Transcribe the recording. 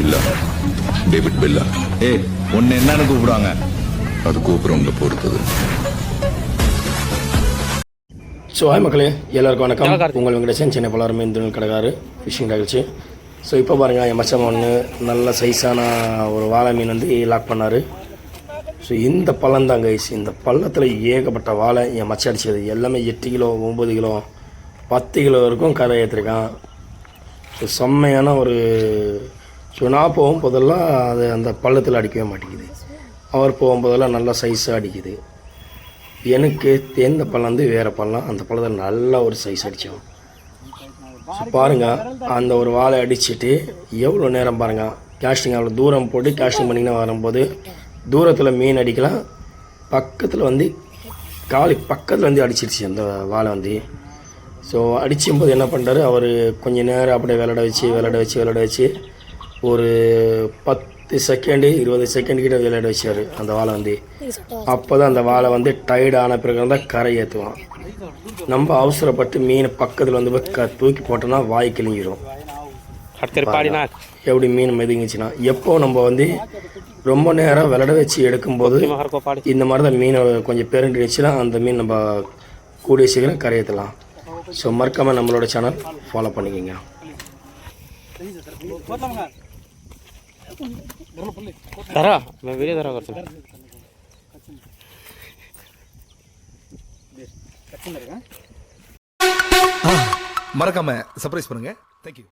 பில்லா David பில்லா. ஏய் உன்னை என்னன்னு கூப்பிடுவாங்க. அது கூப்பிடுறவங்க பொறுத்தது. ஸோ ஹாய் மக்களே எல்லாருக்கும் வணக்கம். உங்கள் வெங்கடேசன் சென்னை பலாரம் இந்த கடைக்காரு. ஃபிஷிங் நிகழ்ச்சி. ஸோ இப்போ பாருங்கள் என் மச்சம் ஒன்று நல்ல சைஸான ஒரு வாழை மீன் வந்து லாக் பண்ணார். ஸோ இந்த பள்ளம் தான் கைஸ் இந்த பள்ளத்தில் ஏகப்பட்ட வாழை என் மச்சம் அடிச்சது. எல்லாமே எட்டு கிலோ ஒம்பது கிலோ பத்து கிலோ வரைக்கும் கரை ஏற்றிருக்கான் ஸோ செம்மையான ஒரு ஸோ நான் போகும்போதெல்லாம் அது அந்த பள்ளத்தில் அடிக்கவே மாட்டேங்குது. அவர் போகும்போதெல்லாம் நல்லா சைஸாக அடிக்குது. எனக்கு தேர்ந்த பழம் வந்து வேறு பழம் அந்த பழத்தில் நல்லா ஒரு சைஸ் அடித்தோம் ஸோ பாருங்கள் அந்த ஒரு வாழை அடிச்சுட்டு எவ்வளோ நேரம் பாருங்கள் கேஸ்டிங் அவ்வளோ தூரம் போட்டு கேஸ்டிங் பண்ணிங்கன்னா வரும்போது தூரத்தில் மீன் அடிக்கலாம். பக்கத்தில் வந்து காலி பக்கத்தில் வந்து அடிச்சிருச்சு அந்த வாழை வந்து. ஸோ அடிச்சும்போது என்ன பண்ணுறாரு அவர் கொஞ்ச நேரம் அப்படியே விளையாட வச்சு விளையாட வச்சு விளையாட வச்சு ஒரு பத்து செகண்டு இருபது செகண்ட் கிட்ட விளையாட வச்சார் அந்த வாழை வந்து. அப்போ தான் அந்த வாழை வந்து டயர்ட் ஆன பிறகு தான் கரை ஏற்றுவான் நம்ம அவசரப்பட்டு மீனை பக்கத்தில் வந்து போய் க தூக்கி போட்டோன்னா வாய் கிழிஞ்சிரும். எப்படி மீன் மெதுங்கிச்சுன்னா எப்போ நம்ம வந்து ரொம்ப நேரம் விளையாட வச்சு எடுக்கும்போது இந்த மாதிரி தான் மீனை கொஞ்சம் பெருண்டுச்சுன்னா அந்த மீன் நம்ம கூடிய சீக்கிரம் கரையேற்றலாம் ஸோ மறக்காமல் நம்மளோட சேனல் ஃபாலோ பண்ணிக்கோங்க. தரா మేము వీడియో ధర కొడుతున్నాం மறக்காம சர்ப்ரைஸ் பண்ணுங்க. தேங்க்யூ